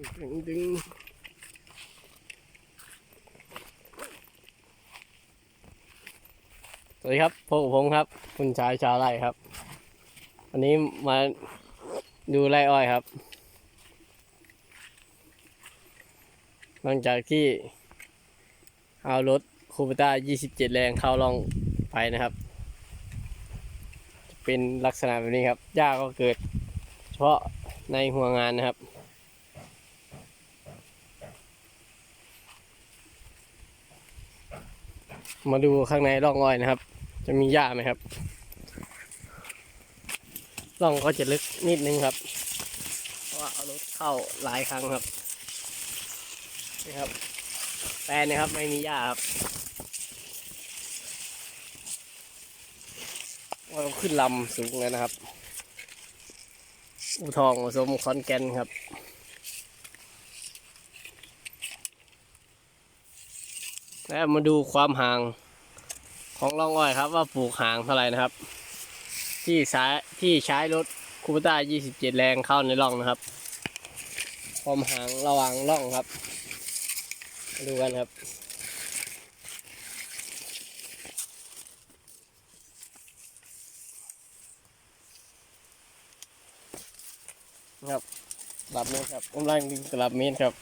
ดึงดึงสวัสดีครับพบกับผมครับ คุณชายชาวไร่ครับ วันนี้มาดูไร่อ้อยครับ หลังจากที่เอารถคูปต้า 27 แรงเข้าลองไปนะครับ เป็นลักษณะแบบนี้ครับหญ้าก็เกิด เฉพาะในหัวงานนะครับ มาดูข้างในร่องอ้อยนะครับ จะมีหญ้าไหมครับ ร่องก็จะลึกนิดนึงครับ เพราะว่าเอารถเข้าหลายครั้งครับ นี่ครับ แปลนนะครับไม่มีหญ้าครับว่าขึ้นลำสูงแล้วนะครับอูทองผสมคอนแกนครับ แล้วมาดูความห่างของร่องอ้อยครับ ว่าปลูกห่างเท่าไหร่นะครับ ที่ใช้ที่ใช้รถคูปต้า 27 แรงเข้าในร่องนะครับ ความห่างระหว่างร่องครับ ดูกันครับครับตลับเมตรครับกำลังดึงตลับเมตรครับ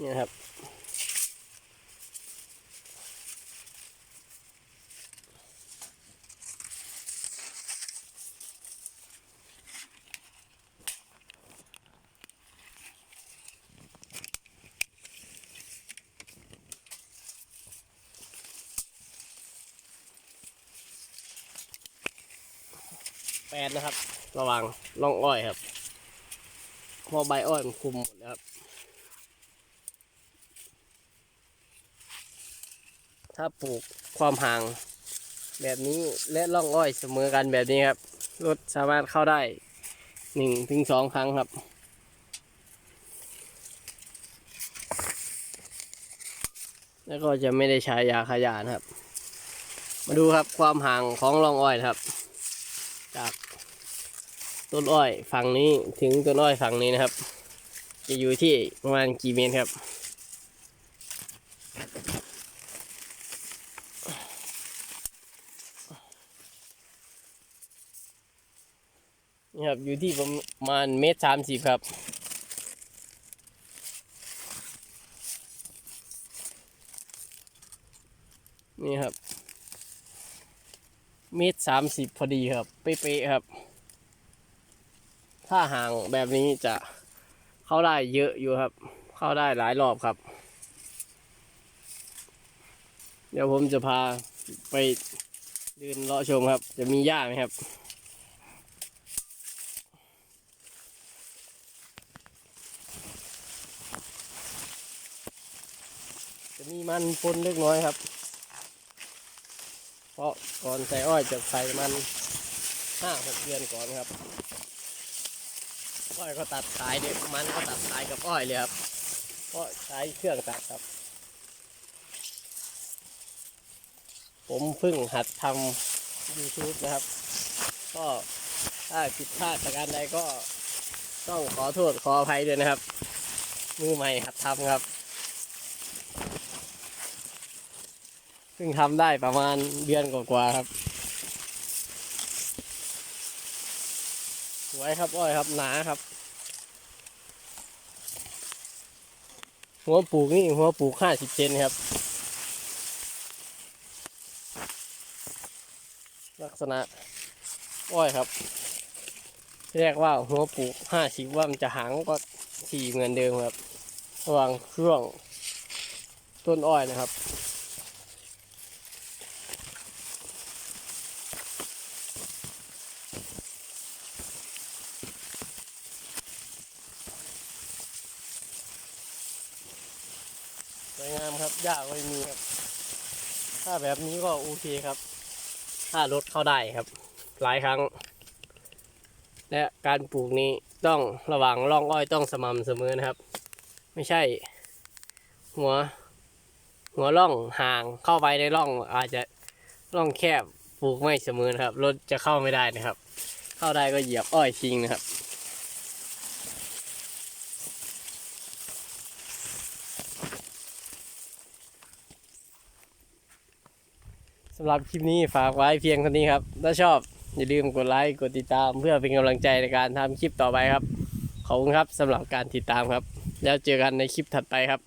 นี่นะครับ แปดนะครับ ระหว่างร่องอ้อยครับเพอใบอ้อยมันคุมหมดแล้วครับ ถ้าปลูกความห่างแบบนี้และร่องอ้อยเสมอกันแบบนี้ครับ รถสามารถเข้าได้หนึ่งถึงสองครั้งครับ แล้วก็จะไม่ได้ใช้ยาขยะนะครับ มาดูครับความห่างของร่องอ้อยครับ จากต้นอ้อยฝั่งนี้ถึงต้นอ้อยฝั่งนี้นะครับ จะอยู่ที่ประมาณกี่เมตรครับ นี่ครับอยู่ที่ประมาณเมตรสามสิบครับ นี่ครับ เมตรสามสิบพอดีครับ เป๊ะๆครับ ถ้าห่างแบบนี้จะเข้าได้เยอะอยู่ครับ เข้าได้หลายรอบครับ เดี๋ยวผมจะพาไปเดินเลาะชมครับ จะมีหญ้าไหมครับ จะมีมันปนเล็กน้อยครับ เพราะก่อนใส่อ้อยจะใส่มันห้าหกเดือนก่อนครับ อ้อยก็ตัดขายเด็กมันก็ตัดขายกับอ้อยเลยครับ เพราะใช้เครื่องตัดครับ ผมเพิ่งหัดทำ YouTube นะครับ ก็ถ้าผิดพลาดประการใดก็ต้องขอโทษขออภัยด้วยนะครับ มือใหม่หัดทำครับ เพิ่งทำได้ประมาณเดือนกว่าๆครับ สวยครับอ้อยครับหนาครับ หัวปลูกนี่หัวปลูกห้าสิบเซนครับ ลักษณะอ้อยครับเรียกว่าหัวปลูกห้าสิบว่ามันจะหางก็สี่เหมือนเดิมครับ ระหว่างช่วงต้นอ้อยนะครับ สวยงามครับหญ้าก็ไม่มีครับ ถ้าแบบนี้ก็โอเคครับ ถ้ารถเข้าได้ครับ หลายครั้ง และการปลูกนี้ต้องระวังร่องอ้อยต้องสม่ำเสมอนะครับ ไม่ใช่ หัว หัวร่องห่างเข้าไปในร่องอาจจะร่องแคบปลูกไม่เสมอนะครับรถจะเข้าไม่ได้นะครับ เข้าได้ก็เหยียบอ้อยทิ้งนะครับ สำหรับคลิปนี้ฝากไว้เพียงเท่านี้ครับ ถ้าชอบอย่าลืมกดไลค์กดติดตามเพื่อเป็นกำลังใจในการทำคลิปต่อไปครับ ขอบคุณครับสำหรับการติดตามครับ แล้วเจอกันในคลิปถัดไปครับ